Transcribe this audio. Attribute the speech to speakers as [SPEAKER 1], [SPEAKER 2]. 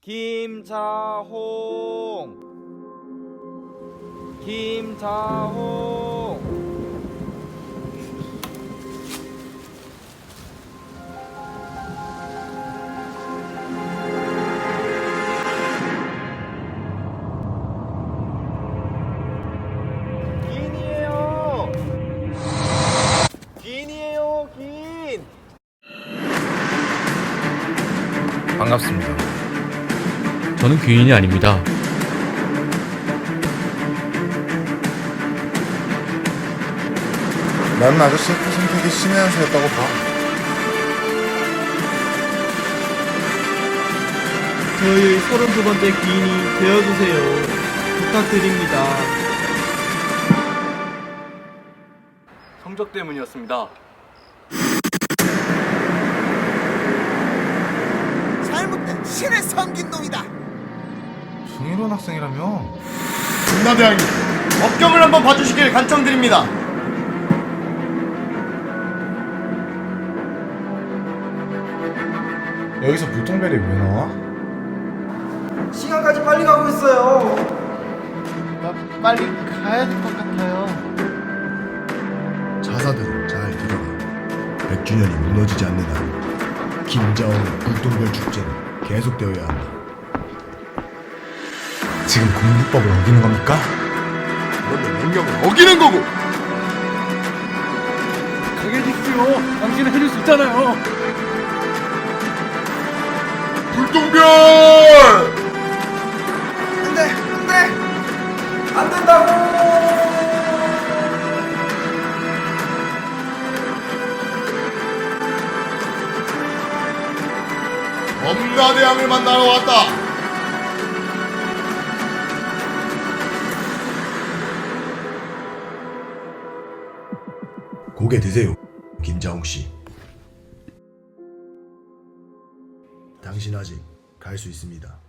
[SPEAKER 1] 김자홍. 김자홍. 긴이에요. 긴이에요 긴.
[SPEAKER 2] 반갑습니다. 저는 귀인이 아닙니다.
[SPEAKER 3] 나는 아저씨의 그 선택이 신의 한 수였다고 봐.
[SPEAKER 4] 저희 32번째 기인이 되어주세요. 부탁드립니다.
[SPEAKER 2] 성적 때문이었습니다.
[SPEAKER 5] 잘못된 신의 섬긴 놈이다.
[SPEAKER 3] 중일원 학생이라며?
[SPEAKER 1] 중나대왕님 법경을 한번 봐주시길 간청드립니다
[SPEAKER 3] 여기서 불통벨이 왜 나와?
[SPEAKER 1] 시간까지 빨리 가고 있어요
[SPEAKER 3] 나 빨리 가야 될 것 같아요.
[SPEAKER 6] 자사들은 잘 들어라. 100주년이 무너지지 않는 한 김자원의 불똥별 축제는 계속되어야 한다.
[SPEAKER 3] 지금 국민법을 어기는 겁니까?
[SPEAKER 6] 그런데 명령을 어기는 거고!
[SPEAKER 2] 가게 해주십시오. 당신은 해줄 수 있잖아요.
[SPEAKER 6] 불똥별!
[SPEAKER 5] 안 돼, 안 돼.
[SPEAKER 1] 안 된다고
[SPEAKER 6] 엄나대왕을 만나러 왔다! 고개 드세요, 김자홍 씨. 당신 아직 갈 수 있습니다.